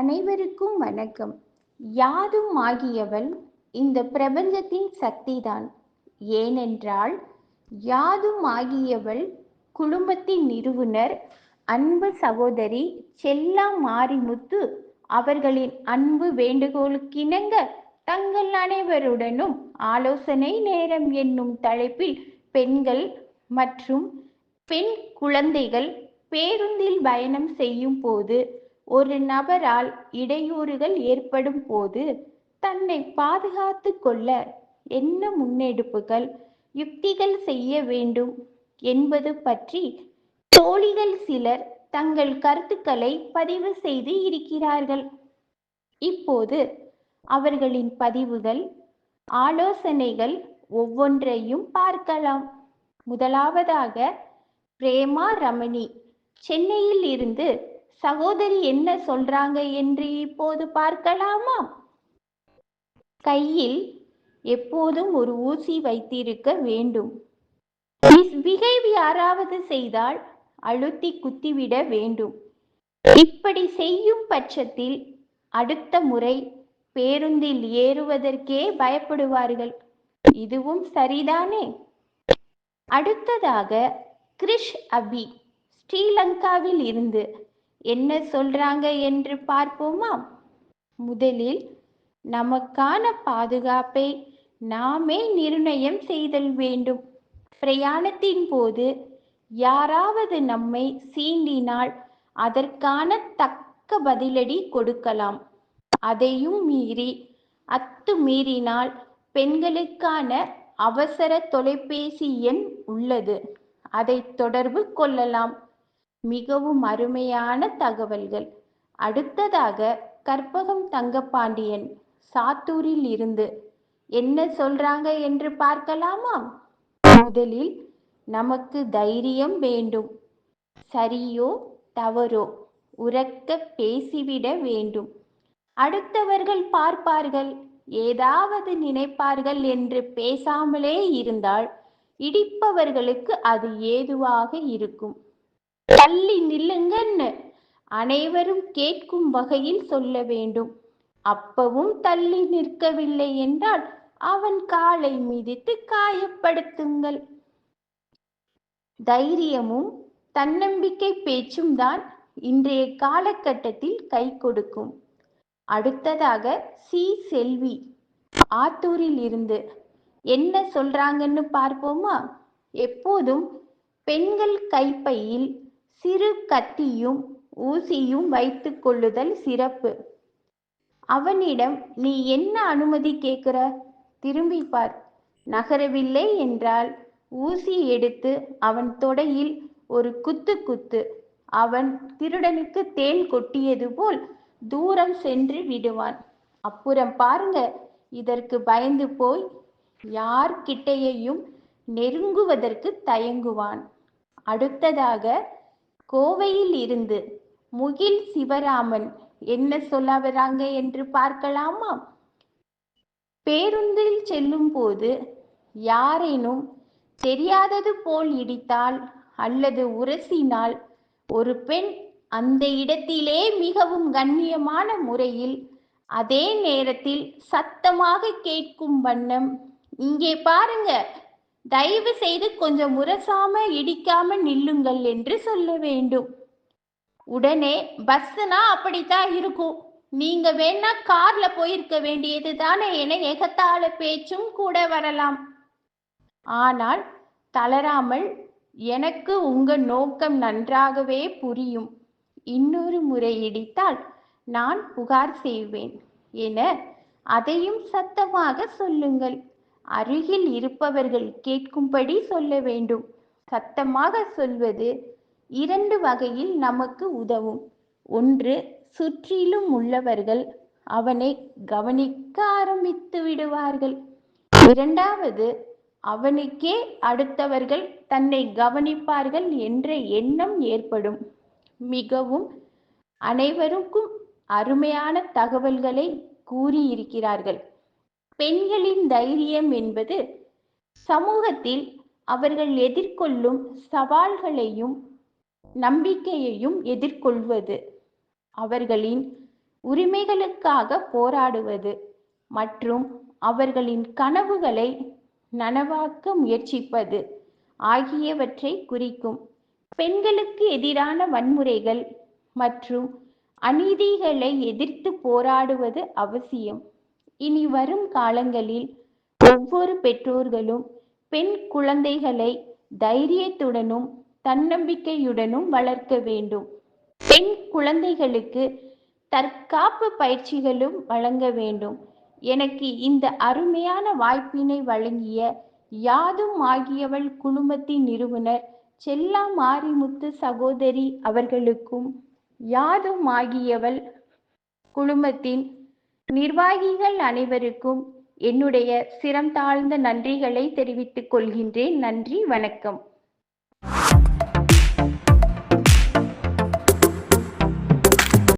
அனைவருக்கும் வணக்கம். யாதும் ஆகியவள் இந்த பிரபஞ்சத்தின் சக்திதான். ஏனென்றால் யாதும் ஆகியவள் குடும்பத்தின் நிறுவனர் அன்பு சகோதரி செல்லா மாரிமுத்து அவர்களின் அன்பு வேண்டுகோளுக்கிணங்க தங்கள் அனைவருடனும் ஆலோசனை நேரம் என்னும் தலைப்பில் பெண்கள் மற்றும் பெண் குழந்தைகள் பேருந்தில் பயணம் செய்யும் போது ஒரு நபரால் இடையூறுகள் ஏற்படும் போது தன்னை பாதுகாத்து கொள்ள என்ன முன்னெடுப்புகள் யுக்திகள் செய்ய வேண்டும் என்பது பற்றி தோழிகள் சிலர் தங்கள் கருத்துக்களை பதிவு செய்து இருக்கிறார்கள். இப்போது அவர்களின் பதிவுகள் ஆலோசனைகள் ஒவ்வொன்றையும் பார்க்கலாம். முதலாவதாக பிரேமா ரமணி சென்னையில் இருந்து சகோதரி என்ன சொல்றாங்க என்று இப்போது பார்க்கலாமா? கையில் எப்போதும் ஒரு ஊசி வைத்திருக்க வேண்டும். மிஸ்பிஹேவ் யாராவது செய்தால் அழுத்தி குத்திவிட வேண்டும். இப்படி செய்யும் பட்சத்தில் அடுத்த முறை பேருந்தில் ஏறுவதற்கே பயப்படுவார்கள். இதுவும் சரிதானே? அடுத்ததாக கிரிஷ் அபி ஸ்ரீலங்காவில் இருந்து என்ன சொல்றாங்க என்று பார்ப்போமா? முதலில் நமக்கான பாதுகாப்பை நாமே நிர்ணயம் செய்தல் வேண்டும். பிரயாணத்தின் போது யாராவது நம்மை சீண்டினால் அதற்கான தக்க பதிலடி கொடுக்கலாம். அதையும் மீறி அத்து மீறினால் பெண்களுக்கான அவசர தொலைபேசி எண் உள்ளது. அதை தொடர்பு கொள்ளலாம். மிகவும் அருமையான தகவல்கள். அடுத்ததாக கற்பகம் தங்கப்பாண்டியன் சாத்தூரில் இருந்து என்ன சொல்றாங்க என்று பார்க்கலாமா முதலில் நமக்கு தைரியம் வேண்டும். சரியோ தவறோ உறக்க பேசிவிட வேண்டும். அடுத்தவர்கள் பார்ப்பார்கள் ஏதாவது நினைப்பார்கள் என்று பேசாமலே இருந்தால் இடிப்பவர்களுக்கு அது ஏதுவாக இருக்கும். தள்ளி நில்லுங்கன்னு அனைவரும் கேட்கும் வகையில் சொல்ல வேண்டும். அப்பவும் தள்ளி நிற்கவில்லை என்றால் அவன் காலை மிதித்து காயப்படுத்துங்கள். தைரியமும் தன்னம்பிக்கை பேச்சும் தான் இன்றைய காலகட்டத்தில் கை கொடுக்கும். அடுத்ததாக சி. செல்வி ஆத்தூரில் இருந்து. என்ன சொல்றாங்கன்னு பார்ப்போமா? எப்போதும் பெண்கள் கைப்பையில் சிறு கத்தியும் ஊசியும் வைத்து கொள்ளுதல் சிறப்பு. அவனிடம் நீ என்ன அனுமதி கேட்கிற? திரும்பி பார். நகரவில்லை என்றால் ஊசி எடுத்து அவன் தொடையில் ஒரு குத்து குத்து அவன் திருடனுக்கு தேன் கொட்டியது போல் தூரம் சென்று விடுவான். அப்புறம் பாருங்க இதற்கு பயந்து போய் யார் கிட்டையையும் நெருங்குவதற்கு தயங்குவான். அடுத்ததாக கோவையில் இருந்து முகில் சிவராமன் என்ன சொல்ல வராங்க என்று பார்க்கலாமா? பேருந்தில் செல்லும் போது யாரேனும் தெரியாதது போல் இடித்தால் அல்லது உரசினால் ஒரு பெண் அந்த இடத்திலே மிகவும் கண்ணியமான முறையில் அதே நேரத்தில் சத்தமாக கேட்கும் வண்ணம் இங்கே பாருங்க. தயவு செய்து கொஞ்சம் முரசாம இடிக்காம நில்லுங்கள் என்று சொல்ல வேண்டும். உடனே பஸ்னா அப்படித்தான் இருக்கும். நீங்க வேணா கார்ல போயிருக்க வேண்டியது தானே என எகத்தாள பேச்சும் கூட வரலாம். ஆனால் தளராமல் எனக்கு உங்க நோக்கம் நன்றாகவே புரியும். இன்னொரு முறை இடித்தால் நான் புகார் செய்வேன் என அதையும் சத்தமாக சொல்லுங்கள். அருகில் இருப்பவர்கள் கேட்கும்படி சொல்ல வேண்டும். சத்தமாக சொல்வது இரண்டு வகையில் நமக்கு உதவும். ஒன்று சுற்றிலும் உள்ளவர்கள் அவனை கவனிக்க ஆரம்பித்து விடுவார்கள். இரண்டாவது அவனுக்கே அடுத்தவர்கள் தன்னை கவனிப்பார்கள் என்ற எண்ணம் ஏற்படும். மிகவும் அனைவருக்கும் அருமையான தகவல்களை கூறியிருக்கிறார்கள். பெண்களின் தைரியம் என்பது சமூகத்தில் அவர்கள் எதிர்கொள்ளும் சவால்களையும் நம்பிக்கையையும் எதிர்கொள்வது. அவர்களின் உரிமைகளுக்காக போராடுவது மற்றும் அவர்களின் கனவுகளை நனவாக்க முயற்சிப்பது ஆகியவற்றை குறிக்கும். பெண்களுக்கு எதிரான வன்முறைகள் மற்றும் அநீதிகளை எதிர்த்து போராடுவது அவசியம். இனி வரும் காலங்களில் ஒவ்வொரு பெற்றோர்களும் பெண் குழந்தைகளை தைரியத்துடனும் தன்னம்பிக்கையுடனும் வளர்க்க வேண்டும். பெண் குழந்தைகளுக்கு தற்காப்பு பயிற்சிகளும் வழங்க வேண்டும். எனக்கு இந்த அருமையான வாய்ப்பினை வழங்கிய யாதும் ஆகியவள் குழுமத்தின் நிறுவனர் செல்லா மாரிமுத்து சகோதரி அவர்களுக்கும் யாதும் ஆகியவள் குழுமத்தின் நிர்வாகிகள் அனைவருக்கும் என்னுடைய சிரம் தாழ்ந்த நன்றிகளை தெரிவித்துக் கொள்கின்றேன். நன்றி வணக்கம்.